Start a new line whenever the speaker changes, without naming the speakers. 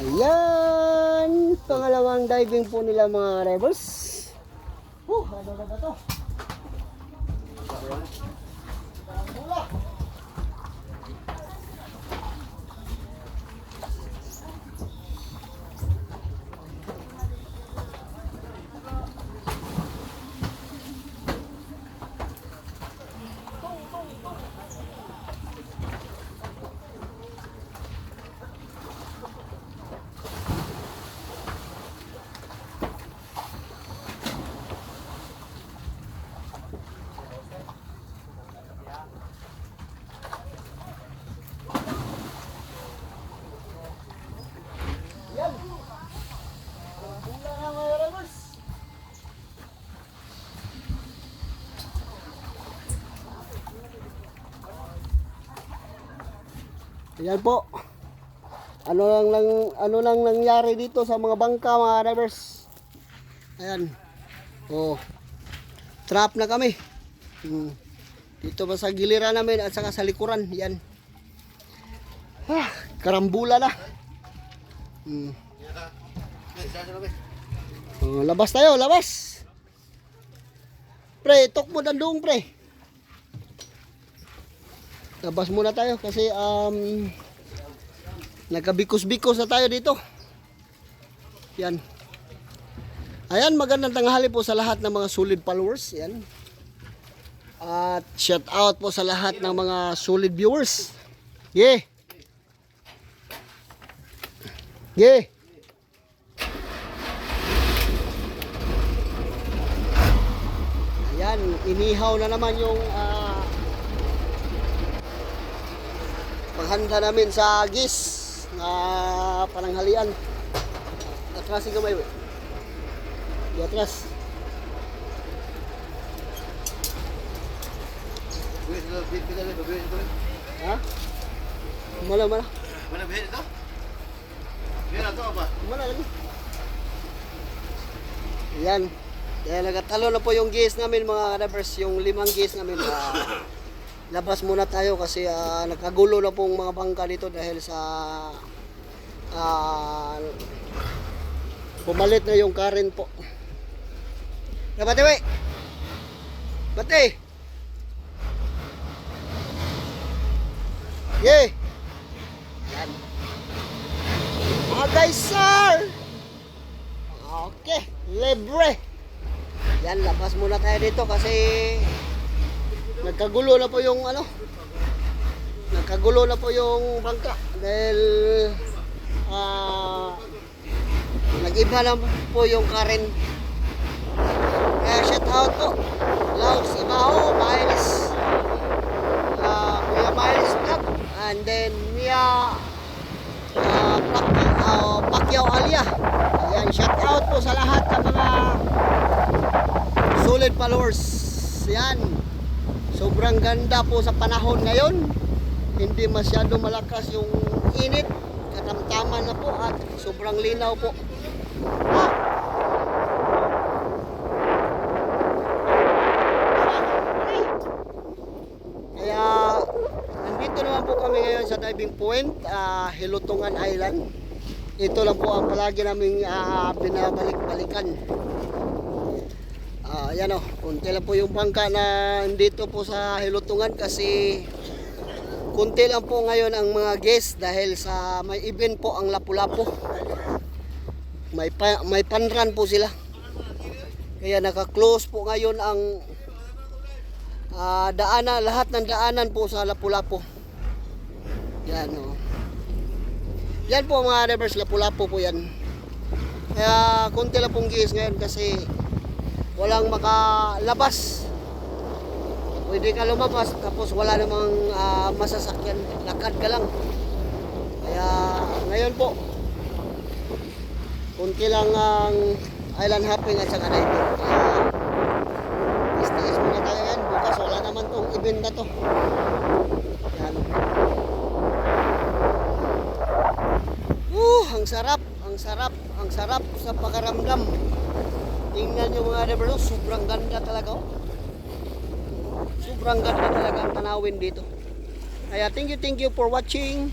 Ayan, pangalawang diving po nila mga rebels. Uh, ano na ba to? Yan. Ayan po. Ano lang lang ano lang nangyari dito sa mga bangka mga drivers. Ayan. Oh. Trap na kami. Hmm. Dito pa sa giliran namin at saka sa likuran. Yan. Ah, karambula na. Hmm. Oh, labas tayo, labas. Pre, tok mo dandong pre. Labas muna tayo kasi um nagkabikos-bikos na tayo dito. Yan. Ayan, magandang tanghali po sa lahat ng mga solid followers. Yan. At shout out po sa lahat ng mga solid viewers. Yeah. Yeah. Ayan, inihaw na naman yung ah, paghanda namin sa gis na pananghalian. Atrasin ka may Di atras. Ha? Mala, mala.
Mana behel itu? Biar atau apa?
Mala lagi. Yan. Kaya nagatalo na po yung gis namin mga kadabers, yung limang gis namin. ah, labas muna tayo kasi ah, nagkagulo na pong mga bangka dito dahil sa ah, pumalit na yung current po. Na bate, we? Bate! Yay! Yan. Mga guys, sir! Okay, libre. Yan, labas muna tayo dito kasi nagkagulo na po yung ano. Nagkagulo na po yung bangka dahil ah nag-iba na po yung current. Kaya shout out po. Laos Imaho, Miles. Uh, Kuya Miles Vlog. And then Mia uh, Pacquiao, Pacquiao Alia. Ayan, shout out po sa lahat ng mga solid followers. Yan. Sobrang ganda po sa panahon ngayon. Hindi masyado malakas yung init. Katamtaman na po at sobrang linaw po. Kaya nandito naman po kami ngayon sa diving point, ah, Hilutungan Island. Ito lang po ang palagi naming ah, binabalik-balikan. Ah, yan o, kunti lang po yung bangka na dito po sa Hilutungan kasi kunti lang po ngayon ang mga guests dahil sa may event po ang Lapu-Lapu. May, pa, may panran po sila. Kaya naka-close po ngayon ang ah, daanan, lahat ng daanan po sa Lapu-Lapu. Yan o. Yan po mga rivers, Lapu-Lapu po yan. Kaya konti lang pong gis ngayon kasi walang makalabas. Pwede ka lumabas tapos wala namang ah, masasakyan. Lakad ka lang. Kaya ngayon po, konti lang ang island hopping at saka diving. Kaya Tiis muna tayo yan. Bukas wala naman tong event na to. Yan. Uh, ang sarap, ang sarap, ang sarap sa pakaramdam. Tingnan nyo mga neighbors, sobrang ganda talaga oh. Sobrang ganda talaga ang tanawin dito. Kaya thank you, thank you for watching.